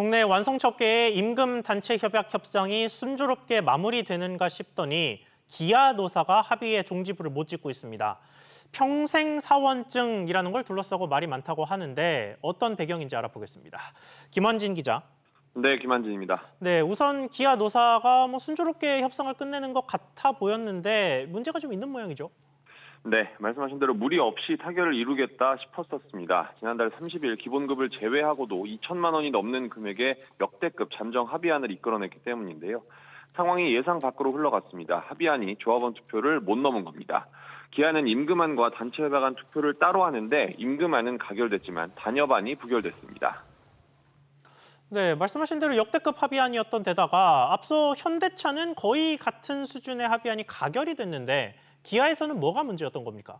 국내 완성척계의 임금 단체 협약 협상이 순조롭게 마무리되는가 싶더니 기아 노사가 합의에 종지부를 못 짓고 있습니다. 평생 사원증이라는 걸 둘러싸고 말이 많다고 하는데 어떤 배경인지 알아보겠습니다. 김원진 기자. 네, 김한진입니다. 네, 우선 기아 노사가 뭐 순조롭게 협상을 끝내는 것 같아 보였는데 문제가 좀 있는 모양이죠. 네, 말씀하신 대로 무리 없이 타결을 이루겠다 싶었었습니다. 지난달 30일 기본급을 제외하고도 2천만 원이 넘는 금액의 역대급 잠정 합의안을 이끌어냈기 때문인데요. 상황이 예상 밖으로 흘러갔습니다. 합의안이 조합원 투표를 못 넘은 겁니다. 기아는 임금안과 단체 협약 안 투표를 따로 하는데 임금안은 가결됐지만 단협안이 부결됐습니다. 네, 말씀하신 대로 역대급 합의안이었던 데다가 앞서 현대차는 거의 같은 수준의 합의안이 가결이 됐는데 기아에서는 뭐가 문제였던 겁니까?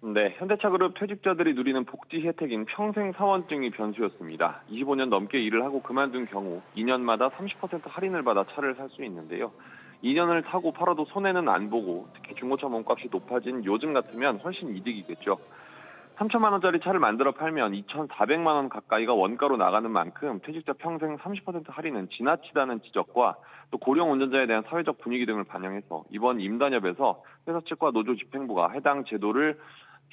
네, 현대차그룹 퇴직자들이 누리는 복지 혜택인 평생 사원증이 변수였습니다. 25년 넘게 일을 하고 그만둔 경우 2년마다 30% 할인을 받아 차를 살 수 있는데요. 2년을 타고 팔아도 손해는 안 보고 특히 중고차 몸값이 높아진 요즘 같으면 훨씬 이득이겠죠. 3천만 원짜리 차를 만들어 팔면 2,400만 원 가까이가 원가로 나가는 만큼 퇴직자 평생 30% 할인은 지나치다는 지적과 또 고령 운전자에 대한 사회적 분위기 등을 반영해서 이번 임단협에서 회사 측과 노조 집행부가 해당 제도를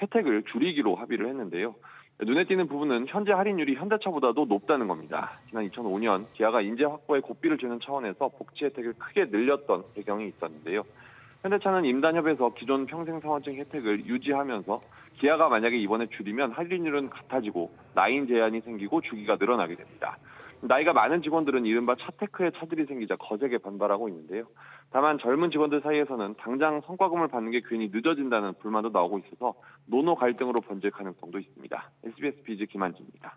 혜택을 줄이기로 합의를 했는데요. 눈에 띄는 부분은 현재 할인율이 현대차보다도 높다는 겁니다. 지난 2005년 기아가 인재 확보에 고삐를 주는 차원에서 복지 혜택을 크게 늘렸던 배경이 있었는데요. 현대차는 임단협에서 기존 평생 사원증 혜택을 유지하면서 기아가 만약에 이번에 줄이면 할인율은 같아지고 나인 제한이 생기고 주기가 늘어나게 됩니다. 나이가 많은 직원들은 이른바 차테크에 차질이 생기자 거세게 반발하고 있는데요. 다만 젊은 직원들 사이에서는 당장 성과금을 받는 게 괜히 늦어진다는 불만도 나오고 있어서 노노 갈등으로 번질 가능성도 있습니다. SBS 비즈 김한지입니다.